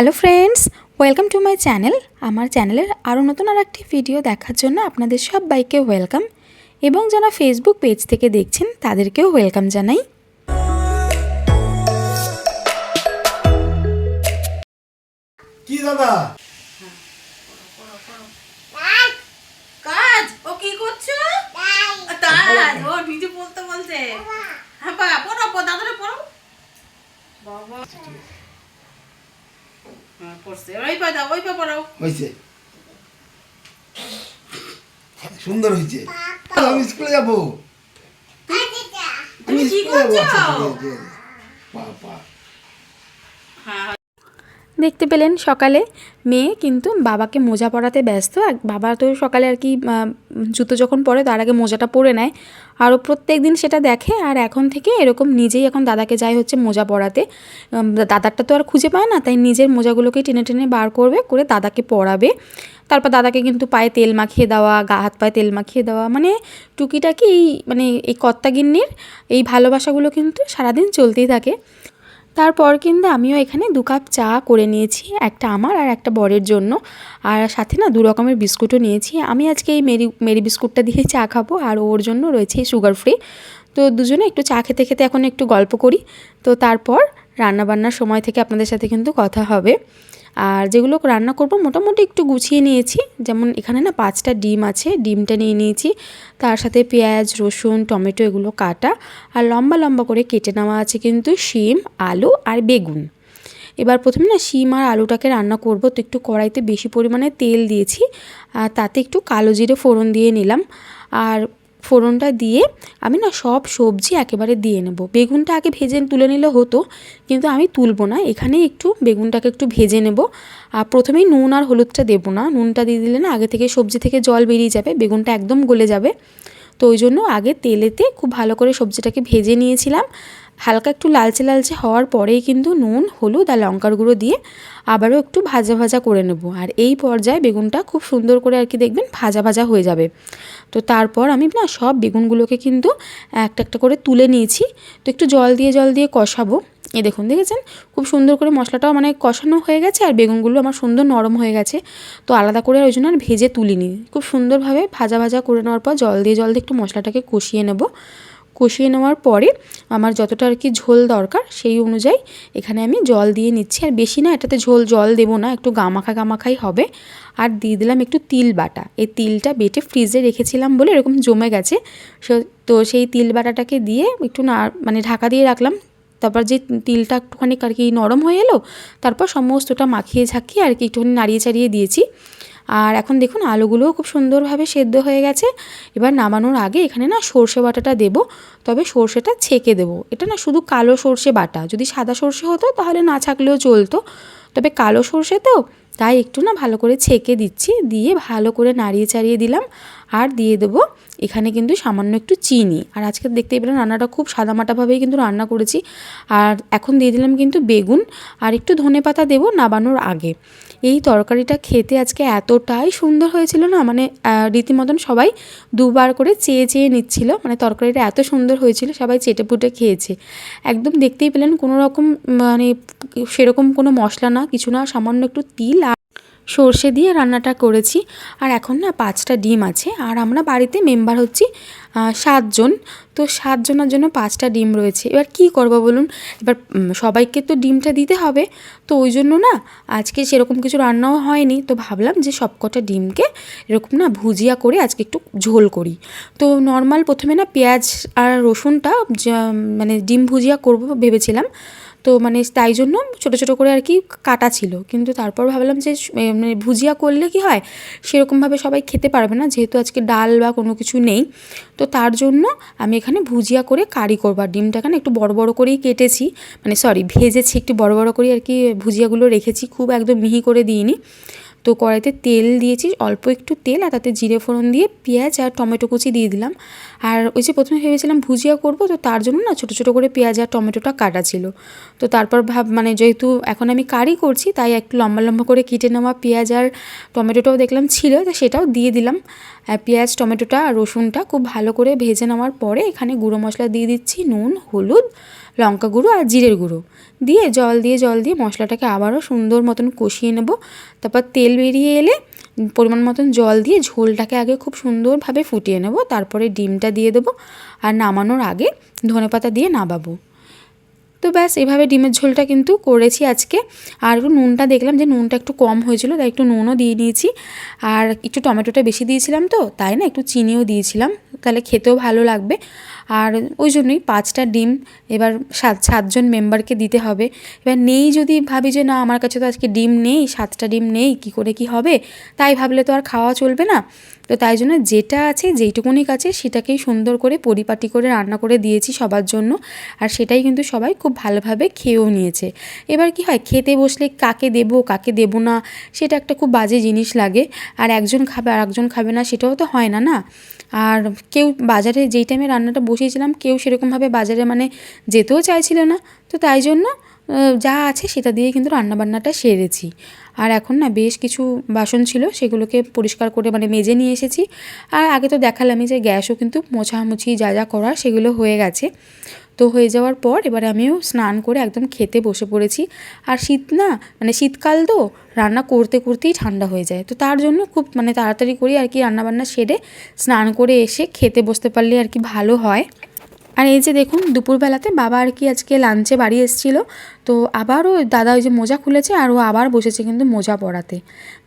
Hello friends welcome to my channel আমার চ্যানেলের আরও নতুন আর একটি ভিডিও দেখার জন্য আপনাদের সব সবাইকে ওয়েলকাম এবং যারা ফেসবুক পেজ থেকে দেখছেন তাদেরকেও ওয়েলকাম জানাই। কি দাদা? কাজ ও কি করছ? কাজ ও নিজে বলতে বলছে। হ্যাঁ বা পড়ো পড়ো দাদারে পড়ো। বাবা। পড়ছে। ওই পা দাও ওই পা পড়াও। হয়েছে। সুন্দর হয়েছে। আমি স্কুলে যাব। আমি স্কুলে যাব? হ্যাঁ দেখতে পেলেন সকালে। মেয়ে কিন্তু বাবাকে মোজা পরাতে ব্যস্ত। বাবা তো সকালে আর কি জুতো যখন পরে তার আগে মোজাটা পরে নেয়। আরও প্রত্যেক দিন সেটা দেখে। আর এখন থেকে এরকম নিজেই এখন দাদাকে যায় হচ্ছে মোজা পরাতে। দাদারটা তো আর খুঁজে পায় না। তাই নিজের মোজাগুলোকে টেনে টেনে বার করবে, করে দাদাকে পরাবে। তারপর দাদাকে কিন্তু পায়ে তেল মাখিয়ে দেওয়া, গা হাত পায়ে তেল মাখিয়ে দেওয়া। মানে টুকিটাকি এই মানে এই কর্তাগিন্নির এই ভালোবাসাগুলো কিন্তু সারাদিন চলতেই থাকে। তারপর কিন্তু আমিও এখানে দু কাপ চা করে নিয়েছি, একটা আমার আর একটা বরের জন্য। আর সাথে না দু রকমের বিস্কুটও নিয়েছি। আমি আজকে এই মেরি মেরি বিস্কুটটা দিয়ে চা খাব আর ওর জন্য রয়েছে সুগার ফ্রি তো দুজনে একটু চা খেতে খেতে এখন একটু গল্প করি। তো তারপর রান্নাবান্নার সময় থেকে আপনাদের সাথে কিন্তু কথা হবে। আর যেগুলো রান্না করব মোটামুটি একটু গুছিয়ে নিয়েছি। যেমন এখানে না পাঁচটা ডিম আছে, ডিমটা নিয়ে নিয়েছি। তার সাথে পেঁয়াজ, রসুন, টমেটো এগুলো কাটা আর লম্বা লম্বা করে কেটে নেওয়া আছে কিন্তু শিম, আলু আর বেগুন। এবার প্রথমে না শিম আর আলুটাকে রান্না করব। তো একটু কড়াইতে বেশি পরিমাণে তেল দিয়েছি আর তাতে একটু কালো জিরে ফোড়ন দিয়ে নিলাম। আর ফোড়নটা দিয়ে আমি না সব সবজি একেবারে দিয়ে নেব। বেগুনটা আগে ভেজে তুলে নিলে হতো, কিন্তু আমি তুলবো না। এখানে একটু বেগুনটাকে একটু ভেজে নেব। আর প্রথমেই নুন আর হলুদটা দেবো না। নুনটা দিয়ে দিলে না আগে থেকে সবজি থেকে জল বেরিয়ে যাবে, বেগুনটা একদম গলে যাবে। তো ওই জন্য আগে তেলেতে খুব ভালো করে সবজিটাকে ভেজে নিয়েছিলাম। হালকা একটু লালচে লালচে হওয়ার পরেই কিন্তু নুন, হলুদ আর লঙ্কার গুঁড়ো দিয়ে আবারও একটু ভাজা ভাজা করে নেব। আর এই পর্যায়ে বেগুনটা খুব সুন্দর করে আর কি দেখবেন ভাজা ভাজা হয়ে যাবে। তো তারপর আমি না সব বেগুনগুলোকে কিন্তু একটা একটা করে তুলে নিয়েছি। তো একটু জল দিয়ে জল দিয়ে কষাবো। এ দেখুন, দেখেছেন? খুব সুন্দর করে মশলাটাও মানে কষানো হয়ে গেছে আর বেগুনগুলো আমার সুন্দর নরম হয়ে গেছে। তো আলাদা করে ওই জন্য আর ভেজে তুলিনি। খুব সুন্দরভাবে ভাজা ভাজা করে নেওয়ার পর জল দিয়ে জল দিয়ে একটু মশলাটাকে কষিয়ে নেব। কষিয়ে নেওয়ার পরে আমার যতটা আর কি ঝোল দরকার সেই অনুযায়ী এখানে আমি জল দিয়ে নিচ্ছি। আর বেশি না, এটাতে ঝোল, জল দেবো না, একটু গামাখা গামাখাই হবে। আর দিয়ে দিলাম একটু তিল বাটা। এই তিলটা বেটে ফ্রিজে রেখেছিলাম বলে এরকম জমে গেছে। তো সেই তিল বাটাটাকে দিয়ে একটু না মানে ঢাকা দিয়ে রাখলাম। তারপর যে তিলটা একটুখানি আর কি নরম হয়ে এলো, তারপর সমস্তটা মাখিয়ে ঝাঁকিয়ে আর কি একটুখানি নাড়িয়ে চাড়িয়ে দিয়েছি। আর এখন দেখুন, আলুগুলোও খুব সুন্দরভাবে সেদ্ধ হয়ে গেছে। এবার নামানোর আগে এখানে না সর্ষে বাটাটা দেব, তবে সর্ষেটা ছেঁকে দেবো। এটা না শুধু কালো সর্ষে বাটা, যদি সাদা সর্ষে হতো তাহলে না ছাকলেও চলতো। তবে কালো সর্ষে তো, তাই একটু না ভালো করে ছেঁকে দিচ্ছি, দিয়ে ভালো করে নাড়িয়ে চাড়িয়ে দিলাম। আর দিয়ে দেবো এখানে কিন্তু সামান্য একটু চিনি। আর আজকে দেখতেই পেলেন রান্নাটা খুব সাদামাটাভাবেই কিন্তু রান্না করেছি। আর এখন দিয়ে দিলাম কিন্তু বেগুন। আর একটু ধনে পাতা দেবো নাবানোর আগে। এই তরকারিটা খেতে আজকে এতটাই সুন্দর হয়েছিল না মানে রীতিমতন সবাই দুবার করে চেয়ে চেয়ে নিচ্ছিল। মানে তরকারিটা এত সুন্দর হয়েছিল, সবাই চেটে পুটে খেয়েছে। একদম দেখতেই পেলেন কোনো রকম মানে সেরকম কোনো মশলা না, কিছু না, সামান্য একটু তিল সর্ষে দিয়ে রান্নাটা করেছি। আর এখন না পাঁচটা ডিম আছে। আর আমরা বাড়িতে মেম্বার হচ্ছি সাতজন। তো সাতজনের জন্য পাঁচটা ডিম রয়েছে। এবার কি করব বলুন? এবার সবাইকে তো ডিমটা দিতে হবে। তো ওই জন্য না আজকে সেরকম কিছু রান্নাও হয়নি। তো ভাবলাম যে সবকটা ডিমকে এরকম না ভুজিয়া করে আজকে একটু ঝোল করি। তো নর্মাল প্রথমে না পেঁয়াজ আর রসুনটা মানে ডিম ভুজিয়া করব ভেবেছিলাম। তো মানে তাই জন্য ছোটো ছোটো করে আর কি কাটা ছিল। কিন্তু তারপর ভাবলাম যে মানে ভুজিয়া করলে কি হয়? সেরকমভাবে সবাই খেতে পারবে না, যেহেতু আজকে ডাল বা কোনো কিছু নেই। তো তার জন্য আমি এখানে ভুজিয়া করে কারি করব। আর ডিমটাকে এখানে একটু বড় বড় করেই কেটেছি। মানে সরি, ভেজেছি, একটু বড় বড় করে আর কি ভুজিয়াগুলো রেখেছি। খুব একদম মিহি করে দিইনি। তো কড়াইতে তেল দিয়েছি, অল্প একটু তেল আর তাতে জিরে ফোড়ন দিয়ে পেঁয়াজ আর টমেটো কুচি দিয়ে দিলাম। আর ওই যে প্রথমে ভেবেছিলাম ভুজিয়া করব, তো তার জন্য না ছোটো ছোটো করে পেঁয়াজ আর টমেটোটা কাটা ছিল। তো তারপর ভাব মানে যেহেতু এখন আমি কারি করছি, তাই একটু লম্বা লম্বা করে কেটে নেওয়া পেঁয়াজ আর টমেটোটাও দেখলাম ছিল, তো সেটাও দিয়ে দিলাম। পেঁয়াজ, টমেটোটা আর রসুনটা খুব ভালো করে ভেজে নেওয়ার পরে এখানে গুঁড়ো মশলা দিয়ে দিচ্ছি নুন, হলুদ, লঙ্কা গুঁড়ো আর জিরের গুঁড়ো। দিয়ে জল দিয়ে জল দিয়ে মশলাটাকে আবারও সুন্দর মতন কষিয়ে নেব। তারপর তেল বেরিয়ে এলে পরিমাণ মতন জল দিয়ে ঝোলটাকে আগে খুব সুন্দরভাবে ফুটিয়ে নেব, তারপরে ডিমটা দিয়ে দেবো আর নামানোর আগে ধনেপাতা দিয়ে নামাবো তো ব্যাস, এভাবে ডিমের ঝোলটা কিন্তু করেছি আজকে। আর একটু নুনটা দেখলাম যে নুনটা একটু কম হয়েছিল, তাই একটু নুনও দিয়ে নিয়েছি আর একটু টমেটোটা বেশি দিয়েছিলাম তো, তাই না? একটু চিনিও দিয়েছিলাম। তাহলে খেতেও ভালো লাগবে। আর ওই জন্যই পাঁচটা ডিম এবার সাত, সাতজন মেম্বারকে দিতে হবে। এবার নেই যদি ভাবি যে না, আমার কাছে তো আজকে ডিম নেই, সাতটা ডিম নেই, কি করে কি হবে? তাই ভাবলে তো আর খাওয়া চলবে না। তো তাই জন্য যেটা আছে যেইটুকুনি কাছে সেটাকেই সুন্দর করে পরিপাটি করে রান্না করে দিয়েছি সবার জন্য। আর সেটাই কিন্তু সবাই খুব ভালোভাবে খেয়েও নিয়েছে। এবার কি হয়, খেতে বসলে কাকে দেবো কাকে দেবো না, সেটা একটা খুব বাজে জিনিস লাগে। আর একজন খাবে আর একজন খাবে না সেটাও তো হয় না না? আর কেউ বাজারে যেই টাইমে রান্নাটা বসিয়েছিলাম, কেউ সেরকমভাবে বাজারে মানে যেতেও চাইছিল না। তো তাই জন্য যা আছে সেটা দিয়ে কিন্তু রান্নাবান্নাটা সেরেছি। আর এখন না বেশ কিছু বাসন ছিল, সেগুলোকে পরিষ্কার করে মানে মেজে নিয়ে এসেছি। আর আগে তো দেখালামই যে গ্যাসও কিন্তু মোছামুছি যা যা করার সেগুলো হয়ে গেছে। তো হয়ে যাওয়ার পর এবারে আমিও স্নান করে একদম খেতে বসে পড়েছি। আর শীত না মানে শীতকাল তো রান্না করতে করতেই ঠান্ডা হয়ে যায়। তো তার জন্য খুব মানে তাড়াতাড়ি করি আর কি রান্নাবান্না সেরে স্নান করে এসে খেতে বসতে পারলে আর কি ভালো হয়। আর এই যে দেখুন, দুপুরবেলাতে বাবা আর কি আজকে লাঞ্চে বাড়ি এসেছিল। তো আবারও দাদা ওই যে মোজা খুলেছে আর ও আবার বসেছে কিন্তু মোজা পরাতে।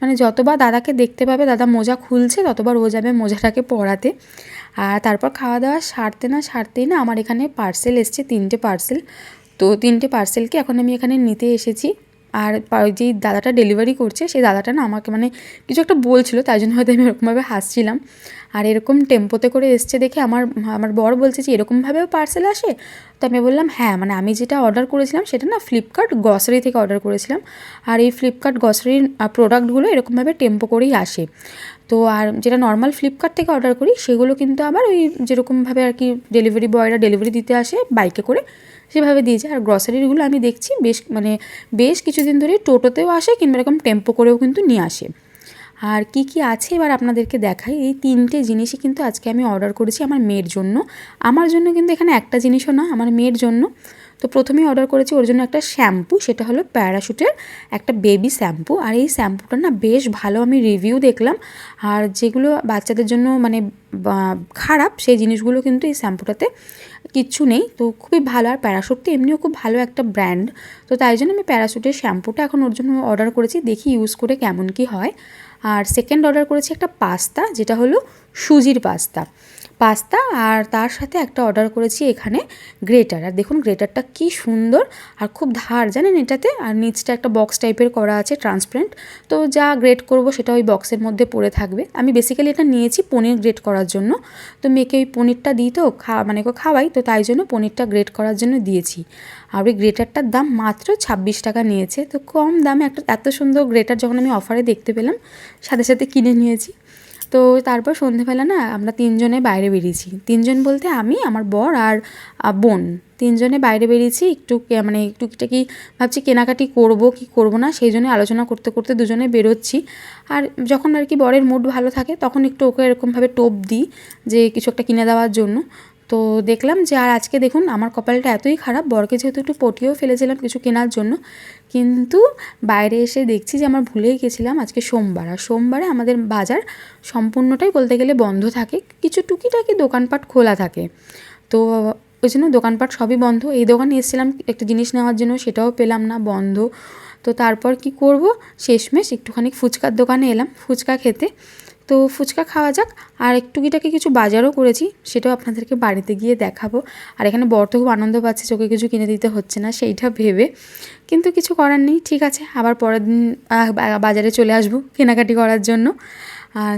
মানে যতবার দাদাকে দেখতে পাবে, দাদা মোজা খুলছে, ততবার ও যাবে মোজাটাকে পরাতে। আর তারপর খাওয়া দাওয়া সারতে না সারতেই না আমার এখানে পার্সেল এসছে, তিনটে পার্সেল তো তিনটে পার্সেলকে এখন আমি এখানে নিতে এসেছি। আর যেই দাদাটা ডেলিভারি করছে, সেই দাদাটা না আমাকে মানে কিছু একটা বলছিল তাই জন্য হয়তো আমি এরকমভাবে হাসছিলাম। আর এরকম টেম্পোতে করে এসছে দেখে আমার আমার বর বলছে যে, এরকমভাবেও পার্সেল আসে? তো আমি বললাম হ্যাঁ মানে আমি যেটা অর্ডার করেছিলাম, সেটা না ফ্লিপকার্ট গ্রসারি থেকে অর্ডার করেছিলাম। আর এই ফ্লিপকার্ট গ্রসারির প্রোডাক্টগুলো এরকমভাবে টেম্পো করেই আসে। তো আর যেটা নর্মাল ফ্লিপকার্ট থেকে অর্ডার করি, সেগুলো কিন্তু আবার ওই যেরকমভাবে আর কি ডেলিভারি বয়রা ডেলিভারি দিতে আসে বাইকে করে। সেভাবে দিয়ে যায়। আর গ্রসারিগুলো আমি দেখছি বেশ মানে বেশ কিছুদিন ধরে টোটোতেও আসে কিংবা এরকম টেম্পো করেও কিন্তু নিয়ে আসে। আর কি কি আছে এবার আপনাদেরকে দেখাই? এই তিনটে জিনিসই কিন্তু আজকে আমি অর্ডার করেছি আমার মেয়ের জন্য। আমার জন্য কিন্তু এখানে একটা জিনিসও না, আমার মেয়ের জন্য। তো প্রথমেই অর্ডার করেছি ওর জন্য একটা শ্যাম্পু সেটা হলো প্যারাশুটের একটা বেবি শ্যাম্পু আর এই শ্যাম্পুটা না বেশ ভালো আমি রিভিউ দেখলাম। আর যেগুলো বাচ্চাদের জন্য মানে খারাপ, সেই জিনিসগুলো কিন্তু এই শ্যাম্পুটাতে কিচ্ছু নেই। তো খুবই ভালো। আর প্যারাশুট তো এমনিও খুব ভালো একটা ব্র্যান্ড তো তাই জন্য আমি প্যারাশুটের শ্যাম্পুটা এখন ওর জন্য অর্ডার করেছি। দেখি ইউজ করে কেমন কি হয়। আর সেকেন্ড অর্ডার করেছি একটা পাস্তা, যেটা হলো সুজির পাস্তা। পাস্তা আর তার সাথে একটা অর্ডার করেছি এখানে গ্রেটার। আর দেখুন গ্রেটারটা কি সুন্দর আর খুব ধার, জানেন এটাতে? আর নিচটা একটা বক্স টাইপের করা আছে ট্রান্সপারেন্ট তো যা গ্রেট করব সেটা ওই বক্সের মধ্যে পড়ে থাকবে। আমি বেসিক্যালি এটা নিয়েছি পনির গ্রেট করার জন্য। তো মেয়েকে ওই পনিরটা দিই তো, খা মানে খাওয়াই, তো তাই জন্য পনিরটা গ্রেট করার জন্য দিয়েছি। আর ওই গ্রেটারটার দাম মাত্র ছাব্বিশ টাকা নিয়েছে। তো কম দামে একটা এত সুন্দর গ্রেটার যখন আমি অফারে দেখতে পেলাম, সাথে সাথে কিনে নিয়েছি। তো তারপর সন্ধেবেলা না আমরা তিনজনে বাইরে বেরিয়েছি। তিনজন বলতে আমি, আমার বর আর বোন। তিনজনে বাইরে বেরিয়েছি, একটু মানে একটু কি ভাবছি কেনাকাটি করব, কি করব না, সেই জন্য আলোচনা করতে করতে দুজনে বেরোচ্ছি। আর যখন আর কি বরের মুড ভালো থাকে, তখন একটু ওকে এরকমভাবে টোপ দিই যে কিছু একটা কিনে দেওয়ার জন্য। তো দেখলাম যে আর আজকে দেখুন আমার কপালটা এতই খারাপ, বরকে যেহেতু একটু পটিয়েও ফেলেছিলাম কিছু কেনার জন্য। কিন্তু বাইরে এসে দেখছি যে আমার ভুলেই গেছিলাম আজকে সোমবার। আর সোমবারে আমাদের বাজার সম্পূর্ণটাই বলতে গেলে বন্ধ থাকে, কিছু টুকিটাকি দোকানপাট খোলা থাকে। তো ওই জন্য দোকানপাট সবই বন্ধ। এই দোকানে এসেছিলাম একটা জিনিস নেওয়ার জন্য, সেটাও পেলাম না, বন্ধ। তো তারপর কি করব? শেষমেশ একটুখানি ফুচকার দোকানে এলাম, ফুচকা খেতে। তো ফুচকা খাওয়া যাক, আর একটু গিটাকে কিছু বাজারও করেছি, সেটাও আপনাদেরকে বাড়িতে গিয়ে দেখাবো। আর এখানে বড় তো খুব আনন্দ পাচ্ছে চোখে কিছু কিনে দিতে হচ্ছে না, সেইটা ভেবে। কিন্তু কিছু করার নেই, ঠিক আছে, আবার পরের দিন বাজারে চলে আসব কেনাকাটি করার জন্য।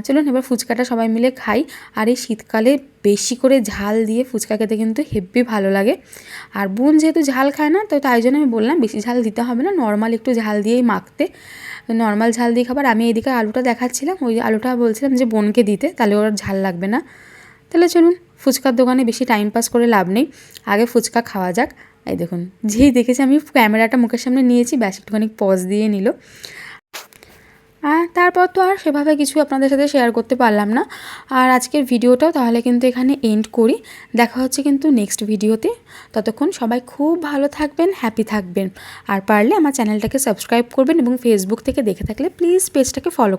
চলুন এবার ফুচকাটা সবাই মিলে খাই। আর এই শীতকালে বেশি করে ঝাল দিয়ে ফুচকা খেতে কিন্তু হেব্বি ভালো লাগে। আর বোন যেহেতু ঝাল খায় না, তো তাই জন্য আমি বললাম বেশি ঝাল দিতে হবে না নর্মাল একটু ঝাল দিয়েই মাখতে। নর্মাল ঝাল দিয়ে খাবার। আমি এদিকে আলুটা দেখাচ্ছিলাম, ওই আলুটা বলছিলাম যে বোনকে দিতে, তাহলে ওর ঝাল লাগবে না। তাহলে চলুন ফুচকার দোকানে বেশি টাইম পাস করে লাভ নেই। আগে ফুচকা খাওয়া যাক। এই দেখুন, যেই দেখেছি আমি ক্যামেরাটা মুখের সামনে নিয়েছি, ব্যাস একটুখানি পজ দিয়ে নিল। আর তারপর তো আর সেভাবে কিছু আপনাদের সাথে শেয়ার করতে পারলাম না। আর আজকের ভিডিওটাও তাহলে কিন্তু এখানে এন্ড করি। দেখা হচ্ছে কিন্তু নেক্সট ভিডিওতে ততক্ষণ সবাই খুব ভালো থাকবেন হ্যাপি থাকবেন। আর পারলে আমার চ্যানেলটাকে সাবস্ক্রাইব করবেন এবং ফেসবুক থেকে দেখে থাকলে প্লিজ পেজটাকে ফলো